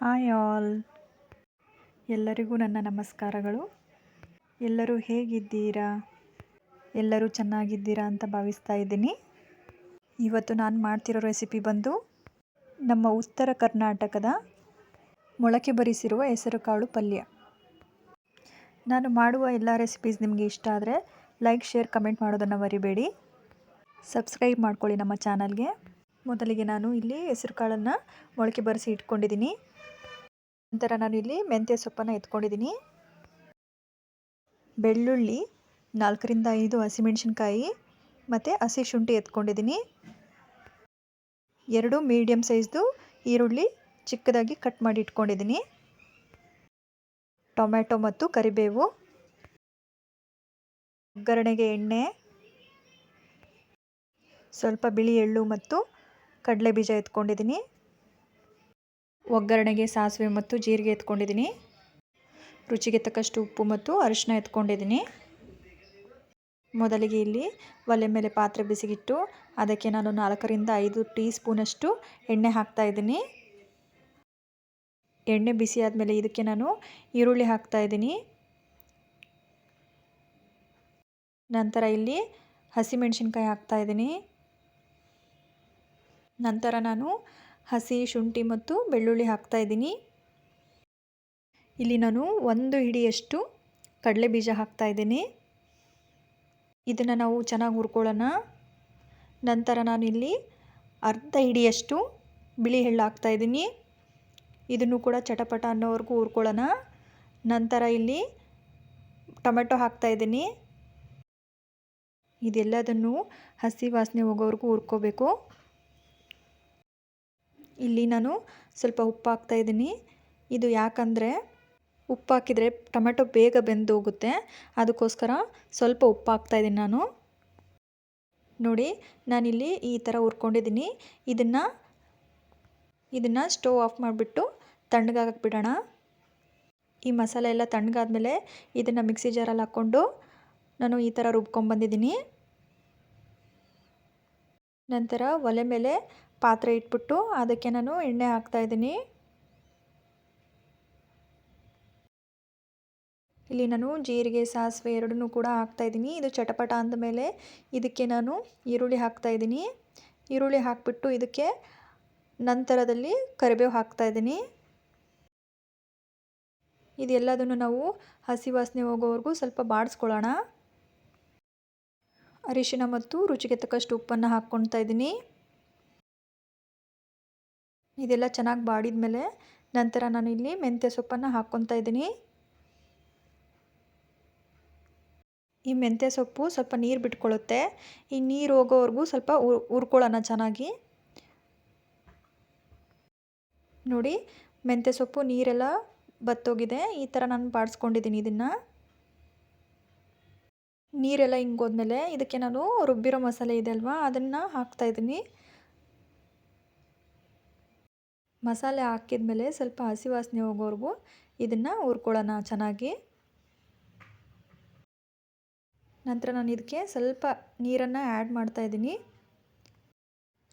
Hi all. ಎಲ್ಲರಿಗೂ ನನ್ನ ನಮಸ್ಕಾರಗಳು. ಎಲ್ಲರೂ ಹೇಗಿದ್ದೀರಾ? ಎಲ್ಲರೂ ಚೆನ್ನಾಗಿದ್ದೀರಾ ಅಂತ ಭಾವಿಸ್ತಾ ಇದ್ದೀನಿ. ಇವತ್ತು ನಾನು ಮಾಡ್ತಿರೋ ರೆಸಿಪಿ ಬಂದು ನಮ್ಮ ಉತ್ತರ ಕರ್ನಾಟಕದ ಮೊಳಕೆ ಬರಿಸಿರುವ ಹೆಸರುಕಾಳು ಪಲ್ಯ. ನಾನು ಮಾಡುವ ಎಲ್ಲ ರೆಸಿಪೀಸ್ ನಿಮಗೆ ಇಷ್ಟ ಆದರೆ ಲೈಕ್ ಶೇರ್ ಕಮೆಂಟ್ ಮಾಡೋದನ್ನು ಮರಿಬೇಡಿ. ಸಬ್ಸ್ಕ್ರೈಬ್ ಮಾಡ್ಕೊಳ್ಳಿ ನಮ್ಮ ಚಾನಲ್ಗೆ ಮೊದಲಿಗೆ ನಾನು ಇಲ್ಲಿ ಹೆಸರುಕಾಳನ್ನು ಮೊಳಕೆ ಬರೆಸಿ ಇಟ್ಕೊಂಡಿದ್ದೀನಿ. ನಂತರ ನಾನು ಇಲ್ಲಿ ಮೆಂತ್ಯ ಸೊಪ್ಪನ್ನು ಎತ್ಕೊಂಡಿದ್ದೀನಿ. ಬೆಳ್ಳುಳ್ಳಿ ನಾಲ್ಕರಿಂದ ಐದು ಹಸಿಮೆಣಸಿನ್ಕಾಯಿ ಮತ್ತು ಹಸಿ ಶುಂಠಿ ಎತ್ಕೊಂಡಿದ್ದೀನಿ. ಎರಡು ಮೀಡಿಯಮ್ ಸೈಜ್ದು ಈರುಳ್ಳಿ ಚಿಕ್ಕದಾಗಿ ಕಟ್ ಮಾಡಿ ಇಟ್ಕೊಂಡಿದ್ದೀನಿ. ಟೊಮ್ಯಾಟೊ ಮತ್ತು ಕರಿಬೇವು. ಒಗ್ಗರಣೆಗೆ ಎಣ್ಣೆ. ಸ್ವಲ್ಪ ಬಿಳಿ ಎಳ್ಳು ಮತ್ತು ಕಡಲೆ ಬೀಜ ಎತ್ಕೊಂಡಿದ್ದೀನಿ. ಒಗ್ಗರಣೆಗೆ ಸಾಸಿವೆ ಮತ್ತು ಜೀರಿಗೆ ಎತ್ಕೊಂಡಿದ್ದೀನಿ. ರುಚಿಗೆ ತಕ್ಕಷ್ಟು ಉಪ್ಪು ಮತ್ತು ಅರಿಶಿನ ಎತ್ಕೊಂಡಿದ್ದೀನಿ. ಮೊದಲಿಗೆ ಇಲ್ಲಿ ಒಲೆ ಮೇಲೆ ಪಾತ್ರೆ ಬಿಸಿಗಿಟ್ಟು, ಅದಕ್ಕೆ ನಾನು ನಾಲ್ಕರಿಂದ ಐದು ಟೀ ಸ್ಪೂನಷ್ಟು ಎಣ್ಣೆ ಹಾಕ್ತಾಯಿದ್ದೀನಿ ಎಣ್ಣೆ ಬಿಸಿ ಆದಮೇಲೆ ಇದಕ್ಕೆ ನಾನು ಈರುಳ್ಳಿ ಹಾಕ್ತಾಯಿದ್ದೀನಿ ನಂತರ ಇಲ್ಲಿ ಹಸಿಮೆಣಸಿನ್ಕಾಯಿ ಹಾಕ್ತಾಯಿದ್ದೀನಿ ನಂತರ ನಾನು ಹಸಿ ಶುಂಠಿ ಮತ್ತು ಬೆಳ್ಳುಳ್ಳಿ ಹಾಕ್ತಾಯಿದ್ದೀನಿ ಇಲ್ಲಿ ನಾನು ಒಂದು ಹಿಡಿಯಷ್ಟು ಕಡಲೆ ಬೀಜ ಹಾಕ್ತಾಯಿದ್ದೀನಿ ಇದನ್ನು ನಾವು ಚೆನ್ನಾಗಿ ಹುರ್ಕೊಳ್ಳೋಣ. ನಂತರ ನಾನು ಇಲ್ಲಿ ಅರ್ಧ ಹಿಡಿಯಷ್ಟು ಬಿಳಿ ಎಳ್ಳು ಹಾಕ್ತಾಯಿದ್ದೀನಿ ಇದನ್ನು ಕೂಡ ಚಟಪಟ ಅನ್ನೋವರೆಗೂ ಹುರ್ಕೊಳ್ಳೋಣ. ನಂತರ ಇಲ್ಲಿ ಟೊಮೆಟೊ ಹಾಕ್ತಾಯಿದ್ದೀನಿ ಇದೆಲ್ಲದನ್ನು ಹಸಿ ವಾಸನೆ ಹೋಗೋವರೆಗೂ ಹುರ್ಕೋಬೇಕು. ಇಲ್ಲಿ ನಾನು ಸ್ವಲ್ಪ ಉಪ್ಪು ಹಾಕ್ತಾಯಿದ್ದೀನಿ ಇದು ಯಾಕಂದರೆ ಉಪ್ಪು ಹಾಕಿದರೆ ಟೊಮೆಟೊ ಬೇಗ ಬೆಂದು ಹೋಗುತ್ತೆ ಅದಕ್ಕೋಸ್ಕರ ಸ್ವಲ್ಪ ಉಪ್ಪು ಹಾಕ್ತಾಯಿದ್ದೀನಿ ನಾನು. ನೋಡಿ, ನಾನಿಲ್ಲಿ ಈ ಥರ ಹುರ್ಕೊಂಡಿದ್ದೀನಿ. ಇದನ್ನು ಇದನ್ನು ಸ್ಟವ್ ಆಫ್ ಮಾಡಿಬಿಟ್ಟು ತಣ್ಣಗಾಗಕ್ಕೆ ಬಿಡೋಣ. ಈ ಮಸಾಲೆ ಎಲ್ಲ ತಣ್ಣಗಾದ್ಮೇಲೆ ಇದನ್ನು ಮಿಕ್ಸಿ ಜಾರಲ್ಲಿ ಹಾಕ್ಕೊಂಡು ನಾನು ಈ ಥರ ರುಬ್ಕೊಂಬಂದಿದ್ದೀನಿ. ನಂತರ ಒಲೆ ಮೇಲೆ ಪಾತ್ರೆ ಇಟ್ಬಿಟ್ಟು ಅದಕ್ಕೆ ನಾನು ಎಣ್ಣೆ ಹಾಕ್ತಾಯಿದ್ದೀನಿ ಇಲ್ಲಿ ನಾನು ಜೀರಿಗೆ, ಸಾಸಿವೆ ಎರಡನ್ನೂ ಕೂಡ ಹಾಕ್ತಾಯಿದ್ದೀನಿ ಇದು ಚಟಪಟ ಅಂದಮೇಲೆ ಇದಕ್ಕೆ ನಾನು ಈರುಳ್ಳಿ ಹಾಕ್ತಾಯಿದ್ದೀನಿ ಈರುಳ್ಳಿ ಹಾಕಿಬಿಟ್ಟು ಇದಕ್ಕೆ ನಂತರದಲ್ಲಿ ಕರಿಬೇವು ಹಾಕ್ತಾಯಿದ್ದೀನಿ ಇದೆಲ್ಲದನ್ನು ನಾವು ಹಸಿ ವಾಸನೆ ಹೋಗೋವರೆಗೂ ಸ್ವಲ್ಪ ಬಾಡಿಸ್ಕೊಳ್ಳೋಣ. ಅರಿಶಿನ ಮತ್ತು ರುಚಿಗೆ ತಕ್ಕಷ್ಟು ಉಪ್ಪನ್ನು ಹಾಕ್ಕೊಳ್ತಾ ಇದ್ದೀನಿ. ಇದೆಲ್ಲ ಚೆನ್ನಾಗಿ ಬಾಡಿದ ಮೇಲೆ ನಂತರ ನಾನು ಇಲ್ಲಿ ಮೆಂತ್ಯ ಸೊಪ್ಪನ್ನು ಹಾಕ್ಕೊತಾ ಇದ್ದೀನಿ. ಈ ಮೆಂತ್ಯ ಸೊಪ್ಪು ಸ್ವಲ್ಪ ನೀರು ಬಿಟ್ಕೊಳ್ಳುತ್ತೆ. ಈ ನೀರು ಹೋಗೋವರೆಗೂ ಸ್ವಲ್ಪ ಉರ್ಕೊಳ್ಳೋಣ ಚೆನ್ನಾಗಿ. ನೋಡಿ, ಮೆಂತ್ಯ ಸೊಪ್ಪು ನೀರೆಲ್ಲ ಬತ್ತೋಗಿದೆ. ಈ ಥರ ನಾನು ಬಾಡಿಸ್ಕೊಂಡಿದ್ದೀನಿ ಇದನ್ನು. ನೀರೆಲ್ಲ ಹಿಂಗೋದ್ಮೇಲೆ ಇದಕ್ಕೆ ನಾನು ರುಬ್ಬಿರೋ ಮಸಾಲೆ ಇದೆ ಅಲ್ವಾ? ಅದನ್ನು ಹಾಕ್ತಾಯಿದ್ದೀನಿ ಮಸಾಲೆ ಹಾಕಿದ ಮೇಲೆ ಸ್ವಲ್ಪ ಹಸಿ ವಾಸನೆ ಹೋಗೋವರೆಗೂ ಇದನ್ನು ಹುರ್ಕೊಳ್ಳೋಣ ಚೆನ್ನಾಗಿ. ನಂತರ ನಾನು ಇದಕ್ಕೆ ಸ್ವಲ್ಪ ನೀರನ್ನು ಆ್ಯಡ್ ಮಾಡ್ತಾಯಿದ್ದೀನಿ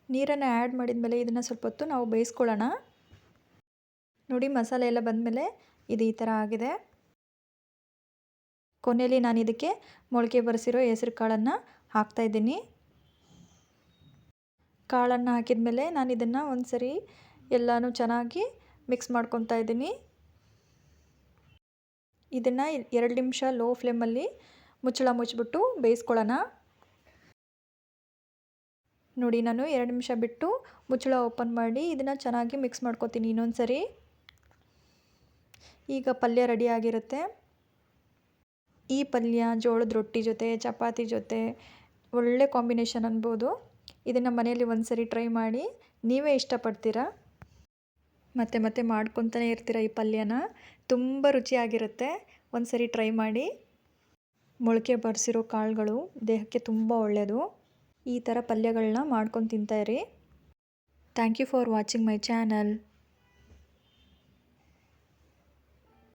ನೀರನ್ನು ಆ್ಯಡ್ ಮಾಡಿದ ಮೇಲೆ ಇದನ್ನು ಸ್ವಲ್ಪ ಹೊತ್ತು ನಾವು ಬೇಯಿಸ್ಕೊಳ್ಳೋಣ. ನೋಡಿ ಮಸಾಲೆ ಎಲ್ಲ ಬಂದಮೇಲೆ ಇದು ಈ ಥರ ಆಗಿದೆ. ಕೊನೆಯಲ್ಲಿ ನಾನು ಇದಕ್ಕೆ ಮೊಳಕೆ ಬರೆಸಿರೋ ಹೆಸರು ಕಾಳನ್ನು ಹಾಕ್ತಾಯಿದ್ದೀನಿ ಕಾಳನ್ನು ಹಾಕಿದ ಮೇಲೆ ನಾನು ಇದನ್ನು ಒಂದು ಸರಿ ಎಲ್ಲನೂ ಚೆನ್ನಾಗಿ ಮಿಕ್ಸ್ ಮಾಡ್ಕೊತಾ ಇದ್ದೀನಿ. ಇದನ್ನು ಎರಡು ನಿಮಿಷ ಲೋ ಫ್ಲೇಮಲ್ಲಿ ಮುಚ್ಚಳ ಮುಚ್ಚಿಬಿಟ್ಟು ಬೇಯಿಸ್ಕೊಳ್ಳೋಣ. ನೋಡಿ, ನಾನು ಎರಡು ನಿಮಿಷ ಬಿಟ್ಟು ಮುಚ್ಚಳ ಓಪನ್ ಮಾಡಿ ಇದನ್ನು ಚೆನ್ನಾಗಿ ಮಿಕ್ಸ್ ಮಾಡ್ಕೊತೀನಿ ಇನ್ನೊಂದು ಸರಿ ಈಗ ಪಲ್ಯ ರೆಡಿ ಆಗಿರುತ್ತೆ. ಈ ಪಲ್ಯ, ಜೋಳದ ರೊಟ್ಟಿ ಜೊತೆ, ಚಪಾತಿ ಜೊತೆ, ಒಳ್ಳೆ ಕಾಂಬಿನೇಷನ್ ಅನ್ಬೋದು. ಇದನ್ನು ಮನೆಯಲ್ಲಿ ಒಂದು ಸರಿ ಟ್ರೈ ಮಾಡಿ. ನೀವೇ ಇಷ್ಟಪಡ್ತೀರಾ? ಮತ್ತೆ ಮತ್ತೆ ಮಾಡ್ಕೊತಾನೆ ಇರ್ತೀರ ಈ ಪಲ್ಯನ? ತುಂಬ ರುಚಿಯಾಗಿರುತ್ತೆ. ಒಂದು ಸರಿ ಟ್ರೈ ಮಾಡಿ. ಮೊಳಕೆ ಬರೆಸಿರೋ ಕಾಳುಗಳು ದೇಹಕ್ಕೆ ತುಂಬ ಒಳ್ಳೆಯದು ಈ ಥರ ಪಲ್ಯಗಳನ್ನ ಮಾಡ್ಕೊಂಡು ತಿಂತಾಯಿರಿ thank you for watching my channel.